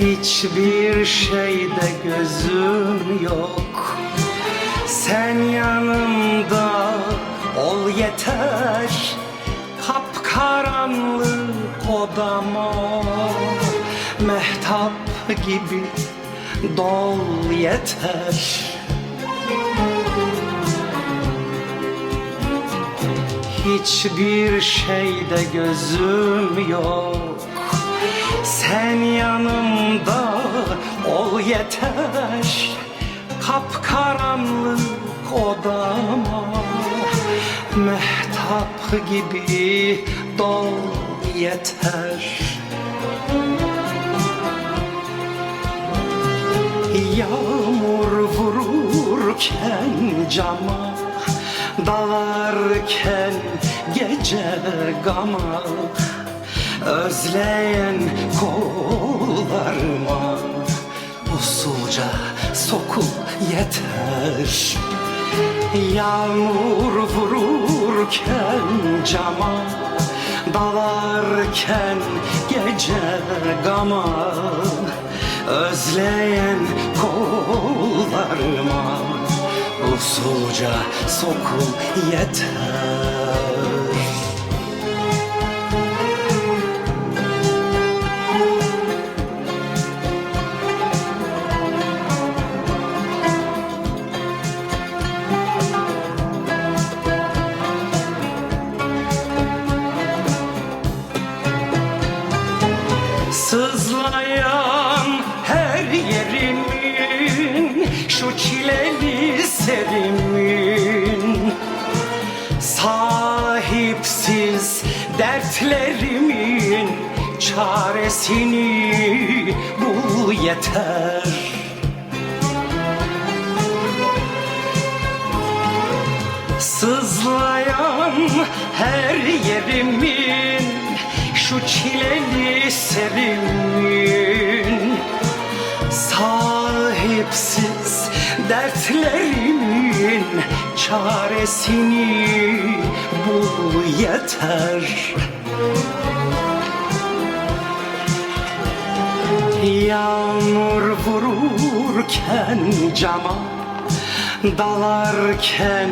Hiçbir şeyde gözüm yok. Sen yanımda ol yeter. Kapkaranlık odama Mehtap gibi dol yeter. Hiçbir şeyde gözüm yok Sen yanımda ol yeter. Kapkaranlık odama. Mehtap gibi dol yeter. Yağmur vururken cama Dalarken gece gama Özleyen kollarıma Usulca sokul yeter. Yağmur vururken cama Dalarken gece gama Özleyen kollarıma Usulca sokul yeter Sızlayan her yerimin Şu çileli serimin. Sahipsiz dertlerimin Çaresini bul yeter. Sızlayan her yerimin Şu çileli serimin Sahipsiz dertlerimin Çaresini bul yeter. Yağmur vururken cama Dalarken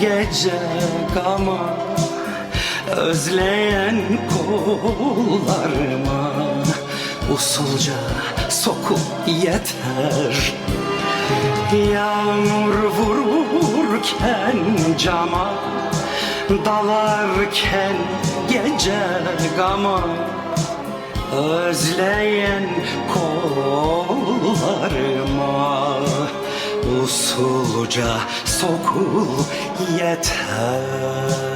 gece gama Özleyen kollarıma Usulca sokul yeter. Yağmur vururken cama Dalarken gece gama. Özleyen kollarıma Usulca sokul yeter